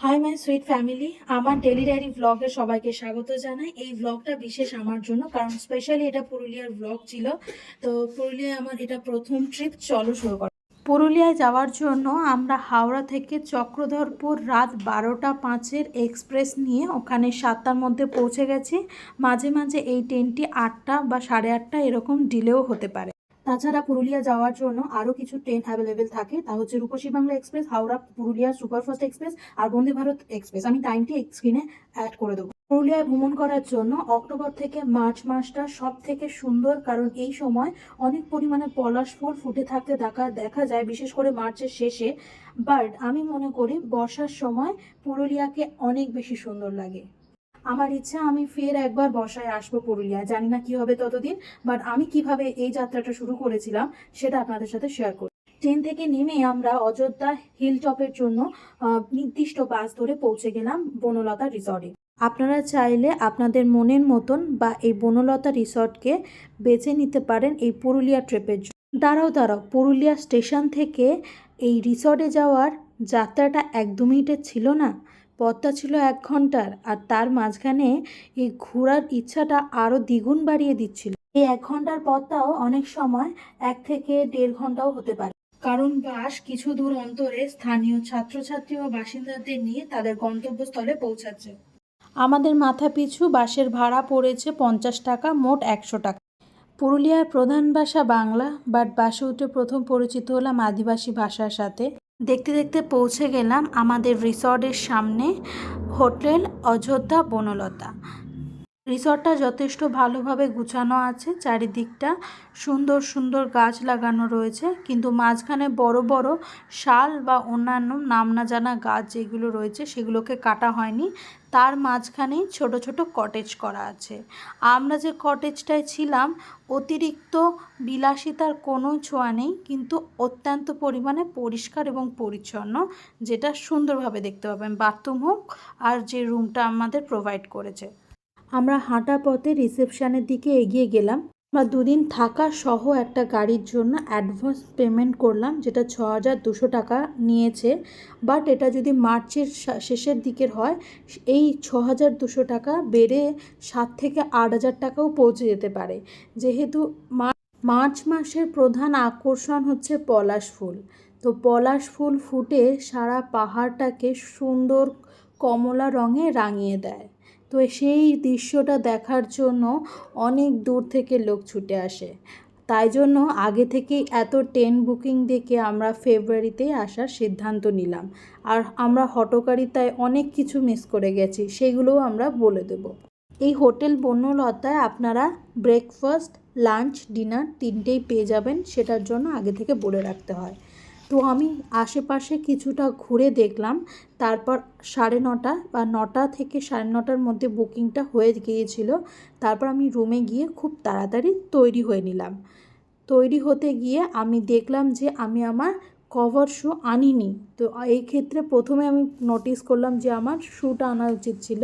High my sweet family আমার daily diary ব্লগে সবাইকে স্বাগত জানাই। এই ব্লগটা বিশেষ আমার জন্য, কারণ স্পেশালি এটা পুরুলিয়ার ব্লগ ছিল। তো পুরুলিয়ায় আমার এটা প্রথম ট্রিপ চলো শুরু কর পুরুলিয়ায় যাওয়ার জন্য আমরা হাওড়া থেকে চক্রধরপুর রাত বারোটা পাঁচের এক্সপ্রেস নিয়ে ওখানে সাতটার মধ্যে পৌঁছে গেছি। মাঝে মাঝে এই ট্রেনটি আটটা বা সাড়ে আটটা এরকম ডিলেও হতে পারে। তাছাড়া পুরুলিয়া যাওয়ার জন্য আরও কিছু ট্রেন অ্যাভেলেবেল থাকে। তা হচ্ছে Rupashi Bangla express Howrah Purulia superfast express আর বন্দে ভারত এক্সপ্রেস আমি টাইমটি স্ক্রিনে অ্যাড করে দেবো। পুরুলিয়ায় ভ্রমণ করার জন্য অক্টোবর থেকে মার্চ মাসটা সব থেকে সুন্দর কারণ এই সময় অনেক পরিমাণে পলাশ ফুল ফুটে থাকতে দেখা দেখা যায়, বিশেষ করে মার্চের শেষে। বাট আমি মনে করি বর্ষার সময় পুরুলিয়াকে অনেক বেশি সুন্দর লাগে। আমার ইচ্ছা আমি ফের একবার বসায় আসব পুরুলিয়া জানি না কি হবে ততদিন বাট আমি কীভাবে এই যাত্রাটা শুরু করেছিলাম সেটা আপনাদের সাথে শেয়ার করি। ট্রেন থেকে নেমে আমরা অযোধ্যা হিল টপের জন্য নির্দিষ্ট বাস ধরে পৌঁছে গেলাম বনলতা রিসর্টে আপনারা চাইলে আপনাদের মনের মতন বা এই বনলতা রিসর্টকে বেছে নিতে পারেন এই পুরুলিয়া ট্রিপের জন্য। দাঁড়াও দাঁড়াও, পুরুলিয়া স্টেশন থেকে এই রিসর্টে যাওয়ার যাত্রাটা এক দু মিনিটের ছিল না? পথটা ছিল এক ঘণ্টার আর তার মাঝখানে এই ঘোরার ইচ্ছাটা আরও দ্বিগুণ বাড়িয়ে দিচ্ছিল। এই এক ঘণ্টার পথটাও অনেক সময় এক থেকে দেড় ঘন্টাও হতে পারে। কারণ বাস কিছু দূর অন্তরে স্থানীয় ছাত্রছাত্রী ও বাসিন্দাদের নিয়ে তাদের গন্তব্যস্থলে পৌঁছাচ্ছে। আমাদের মাথা পিছু বাসের ভাড়া পড়েছে পঞ্চাশ টাকা, মোট একশো টাকা। পুরুলিয়ার প্রধান ভাষা বাংলা, বাট বাসে উঠে প্রথম পরিচিত হলাম আদিবাসী ভাষার সাথে। দেখতে দেখতে পৌঁছে গেলাম আমাদের রিসর্টের সামনে হোটেল অযোধ্যা বনলতা। রিসর্টটা যথেষ্ট ভালোভাবে গুছানো আছে, চারিদিকটা সুন্দর সুন্দর গাছ লাগানো রয়েছে, কিন্তু মাঝখানে বড় বড় শাল বা অন্যান্য নাম না জানা গাছ যেগুলো রয়েছে সেগুলোকে কাটা হয়নি, তার মাঝখানেই ছোট ছোট কটেজ করা আছে। আমরা যে কটেজটায় ছিলাম, অতিরিক্ত বিলাসিতার কোনো ছোঁয়া নেই, কিন্তু অত্যন্ত পরিমাণে পরিষ্কার এবং পরিচ্ছন্ন, যেটা সুন্দরভাবে দেখতে পাবেন, বাথরুম হোক আর যে রুমটা আমাদের প্রোভাইড করেছে। আমরা হাঁটা পথে রিসেপশনের দিকে এগিয়ে গেলাম। আমরা দুদিন থাকা সহ একটা গাড়ির জন্য অ্যাডভান্স পেমেন্ট করলাম, যেটা ছ হাজার দুশো টাকা নিয়েছে। বাট এটা যদি মার্চের শেষের দিকের হয়, এই ছ হাজার দুশো টাকা বেড়ে সাত থেকে আট হাজার টাকাও পৌঁছে যেতে পারে। যেহেতু মার্চ মাসের প্রধান আকর্ষণ হচ্ছে পলাশ ফুল। তো পলাশ ফুল ফুটে সারা পাহাড়টাকে সুন্দর কমলা রঙে রাঙিয়ে দেয়। তো সেই দৃশ্যটা দেখার জন্য অনেক দূর থেকে লোক ছুটে আসে। তাই জন্য আগে থেকেই এত ট্রেন বুকিং দেখে আমরা ফেব্রুয়ারিতেই আসার সিদ্ধান্ত নিলাম। আর আমরা হটকারিতায় অনেক কিছু মিস করে গেছি, সেগুলোও আমরা বলে দেব। এই হোটেল বন্যলতায় আপনারা ব্রেকফাস্ট, লাঞ্চ, ডিনার তিনটেই পেয়ে যাবেন, সেটার জন্য আগে থেকে বলে রাখতে হয়। তো আমি আশেপাশে কিছুটা ঘুরে দেখলাম। তারপর সাড়ে নটা বা নটা থেকে সাড়ে নটার মধ্যে বুকিংটা হয়ে গিয়েছিল। তারপর আমি রুমে গিয়ে খুব তাড়াতাড়ি তৈরি হয়ে নিলাম। তৈরি হতে গিয়ে আমি দেখলাম যে আমি আমার কভার শু আনিনি। তো এই ক্ষেত্রে প্রথমে আমি নোটিস করলাম যে আমার শ্যুটা আনা উচিত ছিল,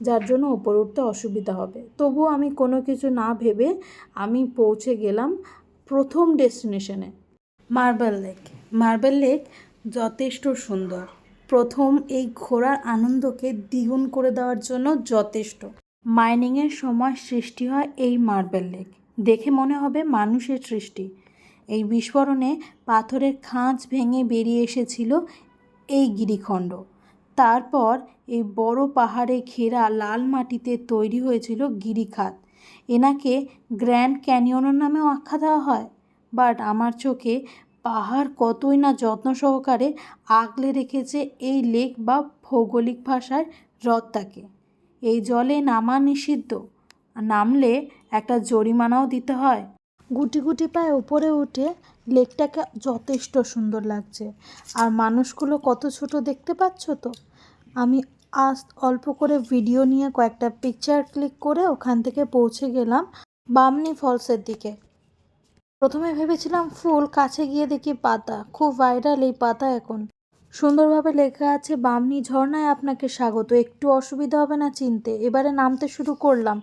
যার জন্য ওপরে উঠতে অসুবিধা হবে। তবুও আমি কোনো কিছু না ভেবে আমি পৌঁছে গেলাম প্রথম ডেস্টিনেশনে মার্বেল লেক মার্বেল লেক যথেষ্ট সুন্দর। প্রথম এই ঘোরার আনন্দকে দ্বিগুণ করে দেওয়ার জন্য যথেষ্ট। মাইনিংয়ের সময় সৃষ্টি হয় এই মার্বেল লেক। দেখে মনে হবে মানুষের সৃষ্টি। এই বিস্ফোরণে পাথরের খাঁজ ভেঙে বেরিয়ে এসেছিল এই গিরিখণ্ড। তারপর এই বড় পাহাড়ে ঘেরা লাল মাটিতে তৈরি হয়েছিল গিরিখাত। এনাকে গ্র্যান্ড ক্যানিয়নের নামেও আখ্যা দেওয়া হয়। বাট আমার চোখে পাহাড় কতই না যত্ন সহকারে আগলে রেখেছে এই লেক বা ভৌগোলিক ভাষায় হ্রদটাকে। এই জলে নামা নিষিদ্ধ। নামলে একটা জরিমানাও দিতে হয়। গুটি গুটি পায়ে উপরে উঠে লেকটাকে যথেষ্ট সুন্দর লাগছে। আর মানুষগুলো কত ছোট দেখতে পাচ্ছ তো? আমি আজ অল্প করে ভিডিও নিয়ে কয়েকটা পিকচার ক্লিক করে ওখান থেকে পৌঁছে গেলাম বামনি ফলসের দিকে। প্রথমে ভেবেছিলাম ফুল কাছে গিয়ে দেখি পাতা, খুব ভাইরাল এই পাতা এখন। সুন্দরভাবে লেখা আছে, বামনি ঝর্ণায় আপনাকে স্বাগত, একটু অসুবিধা হবে না চিনতে। এবারে নামতে শুরু করলাম।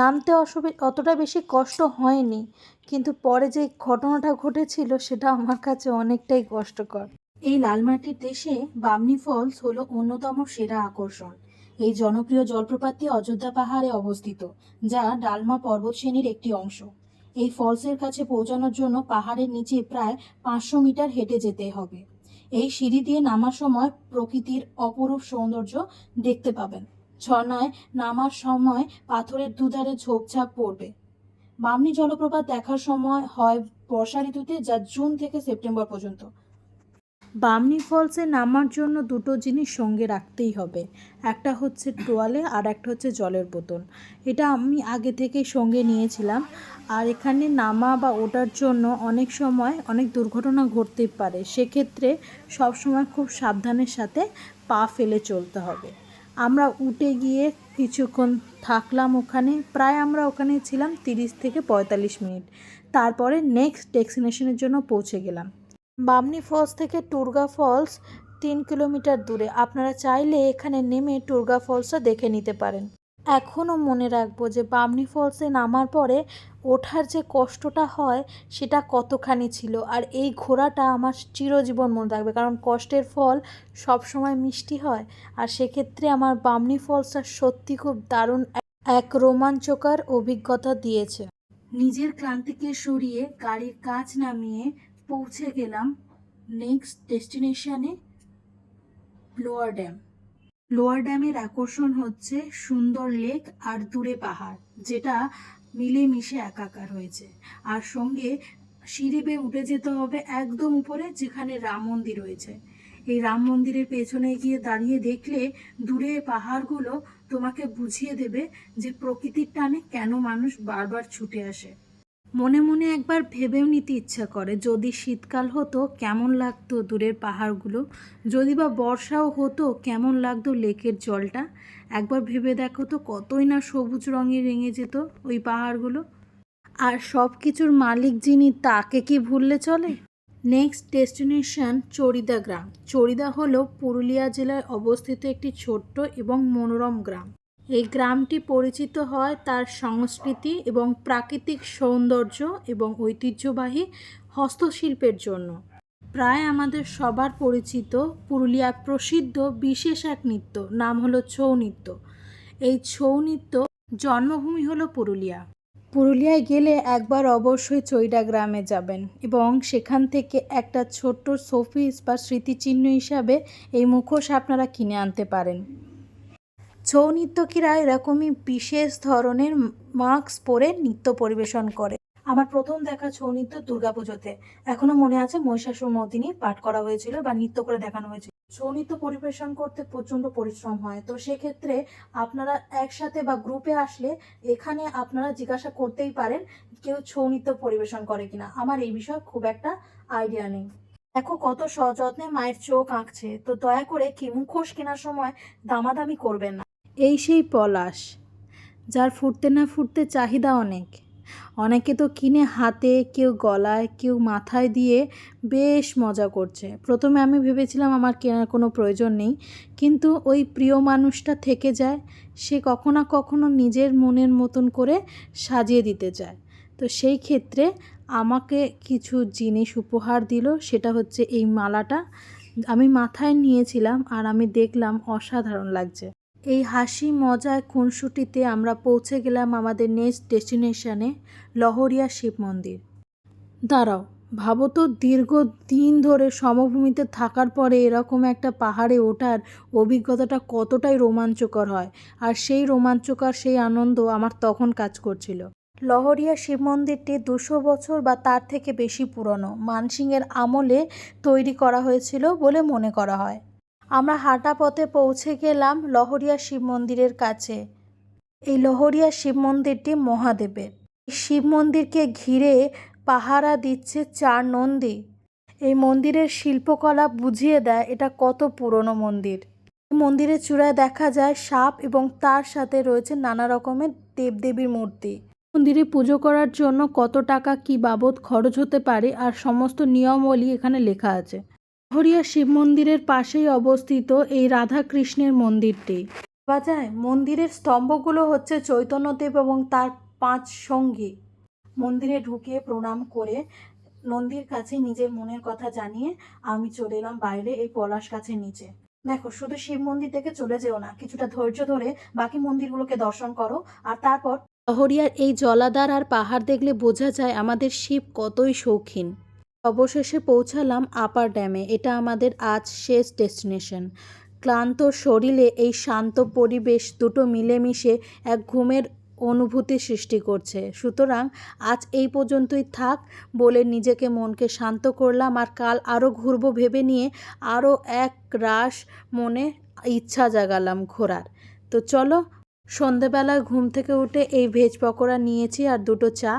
নামতে অসুবিধা অতটা বেশি কষ্ট হয়নি, কিন্তু পরে যে ঘটনাটা ঘটেছিল সেটা আমার কাছে অনেকটাই কষ্টকর। এই লালমাটির দেশে বামনি ফলস হলো অন্যতম সেরা আকর্ষণ। এই জনপ্রিয় জলপ্রপাতটি অযোধ্যা পাহাড়ে অবস্থিত, যা ডালমা পর্বতশ্রেণীর একটি অংশ। এই ফলসের কাছে পৌঁছানোর জন্য পাহাড়ের নিচে প্রায় পাঁচশো মিটার হেঁটে যেতে হবে। এই সিঁড়ি দিয়ে নামার সময় প্রকৃতির অপরূপ সৌন্দর্য দেখতে পাবেন। ঝর্ণায় নামার সময় পাথরের দুধারে ঝোপঝাপ পড়বে। বামনি জলপ্রপাত দেখার সময় হয় বর্ষা ঋতুতে যা জুন থেকে সেপ্টেম্বর পর্যন্ত। বামনি ফলসে নামার জন্য দুটো জিনিস সঙ্গে রাখতেই হবে। একটা হচ্ছে টোয়ালে আর একটা হচ্ছে জলের বোতল। এটা আমি আগে থেকে সঙ্গে নিয়েছিলাম। আর এখানে নামা বা ওঠার জন্য অনেক সময় অনেক দুর্ঘটনা ঘটতে পারে। সেক্ষেত্রে সবসময় খুব সাবধানের সাথে পা ফেলে চলতে হবে। আমরা উঠে গিয়ে কিছুক্ষণ থাকলাম ওখানে। প্রায় আমরা ওখানে ছিলাম তিরিশ থেকে পঁয়তাল্লিশ মিনিট। তারপরে নেক্সট ডেস্টিনেশনের জন্য পৌঁছে গেলাম। বামনি ফলস থেকে টুরগা ফলস তিন কিলোমিটার দূরে। আপনারা চাইলে এখানে নেমে টুরগা ফলসটা দেখে নিতে পারেন। এখনও মনে রাখব যে বামনি ফলসে নামার পরে ওঠার যে কষ্টটা হয়, সেটা কতখানি ছিল। আর এই ঘোরাটা আমার চিরজীবন মনে থাকবে, কারণ কষ্টের ফল সব সময় মিষ্টি হয়। আর সেক্ষেত্রে আমার বামনি ফলসটা সত্যি খুব দারুণ এক রোমাঞ্চকর অভিজ্ঞতা দিয়েছে। নিজের ক্লান্তিকে সরিয়ে গাড়ির কাজ নামিয়ে পৌঁছে গেলাম নেক্সট ডেস্টিনেশনে লোয়ার ড্যাম লোয়ার ড্যামের আকর্ষণ হচ্ছে সুন্দর লেক আর দূরে পাহাড়, যেটা মিলেমিশে একাকার হয়েছে। আর সঙ্গে সিঁড়ি বেয়ে উঠে যেতে হবে একদম উপরে, যেখানে রাম মন্দির রয়েছে। এই রাম মন্দিরের পেছনে গিয়ে দাঁড়িয়ে দেখলে দূরে পাহাড়গুলো তোমাকে বুঝিয়ে দেবে যে প্রকৃতির টানে কেন মানুষ বারবার ছুটে আসে। মনে মনে একবার ভেবেও নিতে ইচ্ছা করে, যদি শীতকাল হতো কেমন লাগতো দূরের পাহাড়গুলো? যদি বা বর্ষাও হতো কেমন লাগতো লেকের জলটা? একবার ভেবে দেখো তো কতই না সবুজ রঙে রেঙে যেত ওই পাহাড়গুলো। আর সব কিছুর মালিক যিনি, তাকে কি ভুললে চলে? নেক্সট ডেস্টিনেশন চরিদা গ্রাম। চরিদা হলো পুরুলিয়া জেলায় অবস্থিত একটি ছোট্ট এবং মনোরম গ্রাম। এই গ্রামটি পরিচিত হয় তার সংস্কৃতি এবং প্রাকৃতিক সৌন্দর্য এবং ঐতিহ্যবাহী হস্তশিল্পের জন্য। প্রায় আমাদের সবার পরিচিত পুরুলিয়ার প্রসিদ্ধ বিশেষ এক নৃত্য, নাম হলো ছৌ নৃত্য। এই ছৌ নৃত্য জন্মভূমি হলো পুরুলিয়া। পুরুলিয়ায় গেলে একবার অবশ্যই চৈডা গ্রামে যাবেন এবং সেখান থেকে একটা ছোট্ট শোপিস বা স্মৃতিচিহ্ন হিসাবে এই মুখোশ আপনারা কিনে আনতে পারেন। ছৌ নৃত্যকীরা এরকমই বিশেষ ধরনের মাস্ক পরে নৃত্য পরিবেশন করে। আমার প্রথম দেখা ছৌ নৃত্য দুর্গাপুজোতে। এখনও মনে আছে মহিষাসুর মর্দিনী পাঠ করা হয়েছিল বা নৃত্য করে দেখানো হয়েছিল। ছৌ নৃত্য পরিবেশন করতে প্রচণ্ড পরিশ্রম হয়। তো সেক্ষেত্রে আপনারা একসাথে বা গ্রুপে আসলে এখানে আপনারা জিজ্ঞাসা করতেই পারেন কেউ ছৌ নৃত্য পরিবেশন করে কিনা। আমার এই বিষয়ে খুব একটা আইডিয়া নেই। দেখো কত সযত্নে মায়ের চোখ আঁকছে। তো দয়া করে কি মুখোশ কেনার সময় দামাদামি করবেন না। এই সেই পলাশ, যার ফুটতে না ফুটতে চাহিদা অনেক। অনেকে তো কিনে হাতে, কেউ গলায়, কেউ মাথায় দিয়ে বেশ মজা করছে। প্রথমে আমি ভেবেছিলাম আমার কেনার কোনো প্রয়োজন নেই, কিন্তু ওই প্রিয় মানুষটা থেকে যায়, সে কখনো কখনো নিজের মনের মতন করে সাজিয়ে দিতে চায়। তো সেই ক্ষেত্রে আমাকে কিছু জিনিস উপহার দিল, সেটা হচ্ছে এই মালাটা। আমি মাথায় নিয়েছিলাম আর আমি দেখলাম অসাধারণ লাগছে। এই হাসি মজায় খুনসুটিতে আমরা পৌঁছে গেলাম আমাদের নেক্সট ডেস্টিনেশনে, লহরিয়া শিব মন্দির। দাঁড়াও, ভাবো তো দীর্ঘ দিন ধরে সমভূমিতে থাকার পরে এরকম একটা পাহাড়ে ওঠার অভিজ্ঞতাটা কতটাই রোমাঞ্চকর হয়, আর সেই রোমাঞ্চকর সেই আনন্দ আমার তখন কাজ করছিল। লহরিয়া শিব মন্দিরটি দুশো বছর বা তার থেকে বেশি পুরনো মানসিংয়ের আমলে তৈরি করা হয়েছিল বলে মনে করা হয়। আমরা হাঁটা পথে পৌঁছে গেলাম লহরিয়া শিব মন্দিরের কাছে। এই লহরিয়া শিব মন্দিরটি মহাদেবের। শিব মন্দিরকে ঘিরে পাহারা দিচ্ছে চার নন্দী। এই মন্দিরের শিল্পকলা বুঝিয়ে দেয় এটা কত পুরনো মন্দির। মন্দিরের চূড়ায় দেখা যায় সাপ এবং তার সাথে রয়েছে নানা রকমের দেবদেবীর মূর্তি। মন্দিরে পুজো করার জন্য কত টাকা কি বাবদ খরচ হতে পারে আর সমস্ত নিয়মাবলী এখানে লেখা আছে। হরিয়া শিব মন্দিরের পাশেই অবস্থিত এই রাধা কৃষ্ণের মন্দিরটি। পাওয়া যায় মন্দিরের স্তম্ভগুলো হচ্ছে চৈতন্যদেব এবং তার পাঁচ সঙ্গী। মন্দিরে ঢুকে প্রণাম করে নন্দীর কাছে নিজের মনের কথা জানিয়ে আমি চলে এলাম বাইরে এই পলাশ গাছের নিচে। দেখো শুধু শিব মন্দির থেকে চলে যেও না কিছুটা ধৈর্য ধরে বাকি মন্দিরগুলোকে দর্শন করো আর তারপর শহরিয়ার এই জলাধার আর পাহাড় দেখলে বোঝা যায় আমাদের শিব কতই শৌখিন। অবশেষে পৌঁছালাম আপার ড্যামে। এটা আমাদের আজ শেষ ডেস্টিনেশন। ক্লান্ত শরীরে এই শান্ত পরিবেশ দুটো মিলেমিশে এক ঘুমের অনুভূতি সৃষ্টি করছে। সুতরাং আজ এই পর্যন্তই থাক বলে নিজেকে মনকে শান্ত করলাম আর কাল আরও ঘুরবো ভেবে নিয়ে আরও এক রাস মনে ইচ্ছা জাগালাম ঘোরার। তো চলো, সন্ধেবেলায় ঘুম থেকে উঠে এই ভেজ পকোড়া নিয়েছি আর দুটো চা।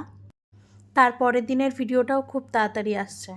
তারপরের দিনের ভিডিওটাও খুব তাড়াতাড়ি আসছে।